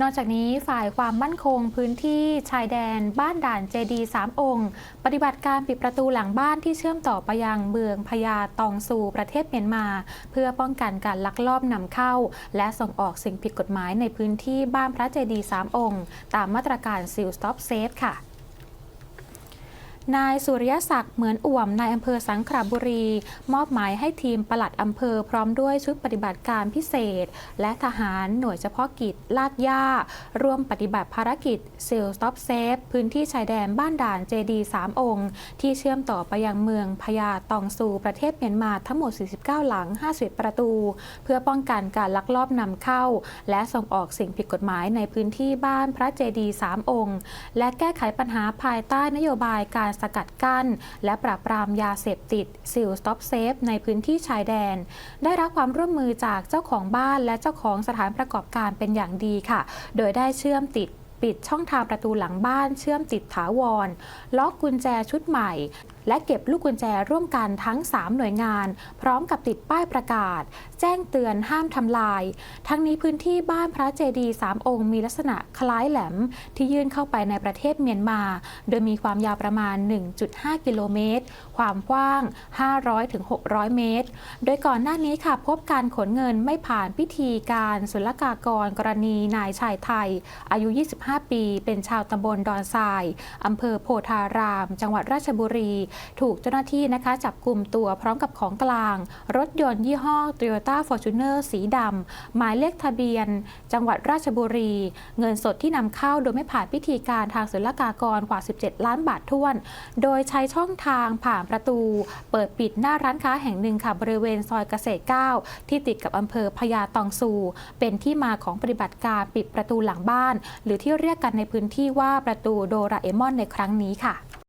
นอกจากนี้ฝ่ายความมั่นคงพื้นที่ชายแดนบ้านด่านเจดีสามองค์ ปฏิบัติการปิดประตูหลังบ้านที่เชื่อมต่อไปยังเมืองพญาตองซูประเทศเมียนมา เพื่อป้องกันการลักลอบนำเข้า และส่งออกสิ่งผิดกฎหมายในพื้นที่บ้านพระเจดีสามองค์ ตามมาตรการซิลสต็อปเซฟค่ะ นายสุริยศักดิ์เหมือนอ่วมนายอำเภอสังขละบุรี มอบหมายให้ทีมปลัดอำเภอพร้อมด้วยชุดปฏิบัติการพิเศษ และทหารหน่วยเฉพาะกิจลาดย่า ร่วมปฏิบัติภารกิจเซลสต็อปเซฟพื้นที่ชายแดนบ้านด่านเจดี3องค์ ที่เชื่อมต่อไปยังเมืองพญาตองซูประเทศเมียนมาทั้งหมด 49 หลัง 50 ประตู เพื่อป้องกันการลักลอบนำเข้า และส่งออกสิ่งผิดกฎหมายในพื้นที่บ้านพระเจดี3องค์ และแก้ไขปัญหาภายใต้นโยบายการสกัดกั้น และปราบปรามยาเสพติดซิลสต็อปเซฟในพื้นที่ชายแดน ได้รับความร่วมมือจากเจ้าของบ้านและเจ้าของสถานประกอบการเป็นอย่างดีค่ะ โดยได้เชื่อมติดปิดช่องทางประตูหลังบ้านเชื่อมติดถาวร ล็อกกุญแจชุดใหม่และเก็บลูกกุญแจร่วมกันทั้ง 3 หน่วยงาน พร้อมกับติดป้ายประกาศ แจ้งเตือนห้ามทำลาย ทั้งนี้พื้นที่บ้านพระเจดีย์สามองค์มีลักษณะคล้ายแหลม ที่ยื่นเข้าไปในประเทศเมียนมา โดยมีความยาวประมาณ 1.5 กิโลเมตร ความกว้าง 500-600 เมตร โดยก่อนหน้านี้ค่ะพบการขนเงินไม่ผ่านพิธีการศุลกากรกรณีนายชายไทย อายุ 25 ปี เป็นชาวตำบลดอนทรายอำเภอโพธาราม จังหวัดราชบุรีถูกเจ้าหน้าที่นะคะจับกลุ่มตัวพร้อมกับของกลาง รถยนต์ยี่ห้อ Toyota Fortuner สีดำหมายเลขทะเบียน จังหวัดราชบุรี เงินสดที่นำเข้าโดยไม่ผ่านพิธีการทางศุลกากรกว่า 17 ล้านบาทท้วน โดยใช้ช่องทางผ่านประตู เปิดปิดหน้าร้านค้าแห่งหนึ่งค่ะบริเวณซอยเกษตร 9 ที่ติดกับอำเภอพญาตองซู เป็นที่มาของปฏิบัติการปิดประตูหลังบ้าน หรือที่เรียกกันในพื้นที่ว่าประตูโดราเอมอนในครั้งนี้ค่ะ